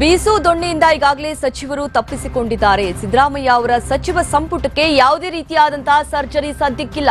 ಬೀಸು ದೊಣ್ಣೆಯಿಂದ ಈಗಾಗಲೇ ಸಚಿವರು ತಪ್ಪಿಸಿಕೊಂಡಿದ್ದಾರೆ. ಸಿದ್ದರಾಮಯ್ಯ ಅವರ ಸಚಿವ ಸಂಪುಟಕ್ಕೆ ಯಾವುದೇ ರೀತಿಯಾದಂತಹ ಸರ್ಜರಿ ಸದ್ಯಕ್ಕಿಲ್ಲ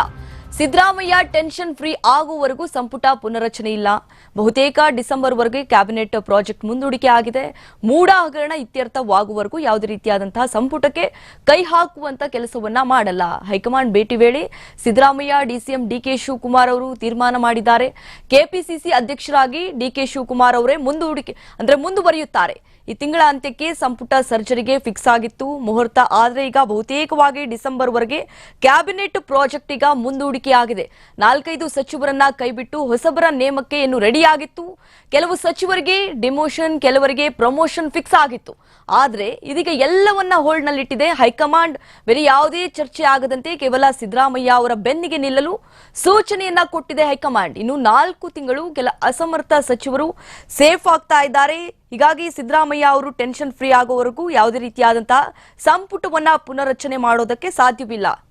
ಸಿದ್ದರಾಮಯ್ಯ ಟೆನ್ಷನ್ ಫ್ರೀ ಆಗುವವರೆಗೂ ಸಂಪುಟ ಪುನರಚನೆ ಇಲ್ಲ. ಬಹುತೇಕ ಡಿಸೆಂಬರ್ವರೆಗೆ ಕ್ಯಾಬಿನೆಟ್ ಪ್ರಾಜೆಕ್ಟ್ ಮುಂದೂಡಿಕೆ ಆಗಿದೆ. ಮೂಡ ಹಗರಣ ಇತ್ಯರ್ಥವಾಗುವವರೆಗೂ ಯಾವುದೇ ರೀತಿಯಾದಂತಹ ಸಂಪುಟಕ್ಕೆ ಕೈ ಹಾಕುವಂತ ಕೆಲಸವನ್ನ ಮಾಡಲ್ಲ. ಹೈಕಮಾಂಡ್ ಭೇಟಿ ವೇಳೆ ಸಿದ್ದರಾಮಯ್ಯ, ಡಿಸಿಎಂ ಡಿಕೆ ಶಿವಕುಮಾರ್ ಅವರು ತೀರ್ಮಾನ ಮಾಡಿದ್ದಾರೆ. ಕೆಪಿಸಿಸಿ ಅಧ್ಯಕ್ಷರಾಗಿ ಡಿಕೆ ಶಿವಕುಮಾರ್ ಅವರೇ ಮುಂದೂಡಿಕೆ, ಅಂದ್ರೆ ಮುಂದುವರಿಯುತ್ತಾರೆ. ಈ ತಿಂಗಳ ಅಂತ್ಯಕ್ಕೆ ಸಂಪುಟ ಸರ್ಜರಿಗೆ ಫಿಕ್ಸ್ ಆಗಿತ್ತು. ಮುಹೂರ್ತ ಆದರೆ ಈಗ ಬಹುತೇಕವಾಗಿ ಡಿಸೆಂಬರ್ ವರೆಗೆ ಕ್ಯಾಬಿನೆಟ್ ಪ್ರಾಜೆಕ್ಟ್ ಈಗ ಮುಂದೂಡಿಕೆ ಆಗಿದೆ ನಾಲ್ಕೈದು ಸಚಿವರನ್ನ ಕೈಬಿಟ್ಟು ಹೊಸಬರ ನೇಮಕ್ಕೆ ಇನ್ನು ರೆಡಿಯಾಗಿತ್ತು. ಕೆಲವು ಸಚಿವರಿಗೆ ಡಿಮೋಷನ್, ಕೆಲವರಿಗೆ ಪ್ರಮೋಷನ್ ಫಿಕ್ಸ್ ಆಗಿತ್ತು. ಆದರೆ ಇದೀಗ ಎಲ್ಲವನ್ನ ಹೋಲ್ಡ್ ನಲ್ಲಿಟ್ಟಿದೆ ಹೈಕಮಾಂಡ್. ಬೇರೆ ಯಾವುದೇ ಚರ್ಚೆ ಆಗದಂತೆ ಕೇವಲ ಸಿದ್ದರಾಮಯ್ಯ ಅವರ ಬೆನ್ನಿಗೆ ನಿಲ್ಲಲು ಸೂಚನೆಯನ್ನ ಕೊಟ್ಟಿದೆ ಹೈಕಮಾಂಡ್. ಇನ್ನು ನಾಲ್ಕು ತಿಂಗಳು ಕೆಲ ಅಸಮರ್ಥ ಸಚಿವರು ಸೇಫ್ ಆಗ್ತಾ ಇದ್ದಾರೆ. ಹೀಗಾಗಿ ಸಿದ್ದರಾಮಯ್ಯ ಅವರು ಟೆನ್ಷನ್ ಫ್ರೀ ಆಗೋವರೆಗೂ ಯಾವುದೇ ರೀತಿಯಾದಂತಹ ಸಂಪುಟವನ್ನ ಪುನರಚನೆ ಮಾಡೋದಕ್ಕೆ ಸಾಧ್ಯವಿಲ್ಲ.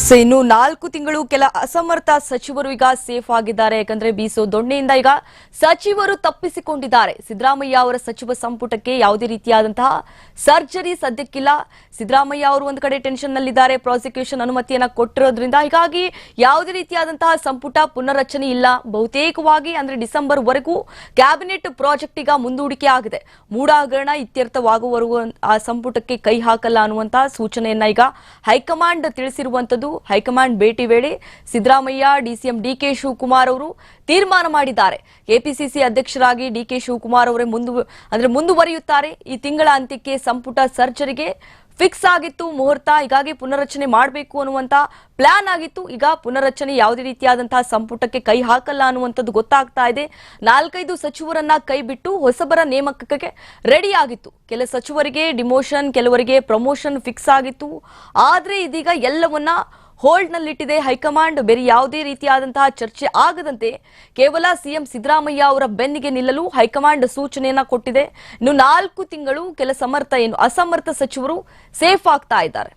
ಸೊ ಇನ್ನು ನಾಲ್ಕು ತಿಂಗಳು ಕೆಲ ಅಸಮರ್ಥ ಸಚಿವರು ಈಗ ಸೇಫ್ ಆಗಿದ್ದಾರೆ. ಯಾಕಂದ್ರೆ ಬೀಸೋ ದೊಣ್ಣೆಯಿಂದ ಈಗ ಸಚಿವರು ತಪ್ಪಿಸಿಕೊಂಡಿದ್ದಾರೆ. ಸಿದ್ದರಾಮಯ್ಯ ಅವರ ಸಚಿವ ಸಂಪುಟಕ್ಕೆ ಯಾವುದೇ ರೀತಿಯಾದಂತಹ ಸರ್ಜರಿ ಸದ್ಯಕ್ಕಿಲ್ಲ. ಸಿದ್ದರಾಮಯ್ಯ ಅವರು ಒಂದು ಕಡೆ ಟೆನ್ಷನ್ ನಲ್ಲಿದ್ದಾರೆ. ಪ್ರಾಸಿಕ್ಯೂಷನ್ ಅನುಮತಿಯನ್ನ ಕೊಟ್ಟಿರೋದ್ರಿಂದ ಹೀಗಾಗಿ ಯಾವುದೇ ರೀತಿಯಾದಂತಹ ಸಂಪುಟ ಪುನರ್ರಚನೆ ಇಲ್ಲ. ಬಹುತೇಕವಾಗಿ ಅಂದ್ರೆ ಡಿಸೆಂಬರ್ ವರೆಗೂ ಕ್ಯಾಬಿನೆಟ್ ಪ್ರಾಜೆಕ್ಟ್ ಈಗ ಮುಂದೂಡಿಕೆ ಆಗಿದೆ. ಮೂಡಾಗರಣ ಇತ್ಯರ್ಥವಾಗುವವರೆಗೂ ಆ ಸಂಪುಟಕ್ಕೆ ಕೈ ಹಾಕಲ್ಲ ಅನ್ನುವಂತಹ ಸೂಚನೆಯನ್ನ ಈಗ ಹೈಕಮಾಂಡ್ ತಿಳಿಸಿರುವಂತದ್ದು. ಹೈಕಮಾಂಡ್ ಭೇಟಿ ವೇಳೆ ಸಿದ್ದರಾಮಯ್ಯ, ಡಿಸಿಎಂ ಡಿಕೆ ಶಿವಕುಮಾರ್ ಅವರು ತೀರ್ಮಾನ ಮಾಡಿದ್ದಾರೆ. ಕೆಪಿಸಿಸಿ ಅಧ್ಯಕ್ಷರಾಗಿ ಡಿಕೆ ಶಿವಕುಮಾರ್ ಅವರೇ ಮುಂದು, ಅಂದ್ರೆ ಮುಂದುವರಿಯುತ್ತಾರೆ. ಈ ತಿಂಗಳ ಅಂತ್ಯಕ್ಕೆ ಸಂಪುಟ ಸರ್ಜರಿಗೆ ಫಿಕ್ಸ್ ಆಗಿತ್ತು. ಮುಹೂರ್ತ ಹೀಗಾಗಿ ಪುನರ್ರಚನೆ ಮಾಡಬೇಕು ಅನ್ನುವಂತ ಪ್ಲಾನ್ ಆಗಿತ್ತು. ಈಗ ಪುನರ್ರಚನೆ ಯಾವುದೇ ರೀತಿಯಾದಂತಹ ಸಂಪುಟಕ್ಕೆ ಕೈ ಹಾಕಲ್ಲ ಅನ್ನುವಂಥದ್ದು ಗೊತ್ತಾಗ್ತಾ ಇದೆ. ನಾಲ್ಕೈದು ಸಚಿವರನ್ನ ಕೈ ಬಿಟ್ಟು ಹೊಸಬರ ನೇಮಕಕ್ಕೆ ರೆಡಿ ಆಗಿತ್ತು. ಕೆಲ ಸಚಿವರಿಗೆ ಡಿಮೋಷನ್, ಕೆಲವರಿಗೆ ಪ್ರಮೋಷನ್ ಫಿಕ್ಸ್ ಆಗಿತ್ತು. ಆದ್ರೆ ಇದೀಗ ಎಲ್ಲವನ್ನ ಹೋಲ್ಡ್ ನಲ್ಲಿಟ್ಟಿದೆ ಹೈಕಮಾಂಡ್. ಬೇರೆ ಯಾವುದೇ ರೀತಿಯಾದಂತಹ ಚರ್ಚೆ ಆಗದಂತೆ ಕೇವಲ ಸಿಎಂ ಸಿದ್ದರಾಮಯ್ಯ ಅವರ ಬೆನ್ನಿಗೆ ನಿಲ್ಲಲು ಹೈಕಮಾಂಡ್ ಸೂಚನೆಯನ್ನ ಕೊಟ್ಟಿದೆ. ಇನ್ನು ನಾಲ್ಕು ತಿಂಗಳು ಕೆಲ ಸಮರ್ಥ ಏನು ಅಸಮರ್ಥ ಸಚಿವರು ಸೇಫ್ ಆಗ್ತಾ ಇದ್ದಾರೆ.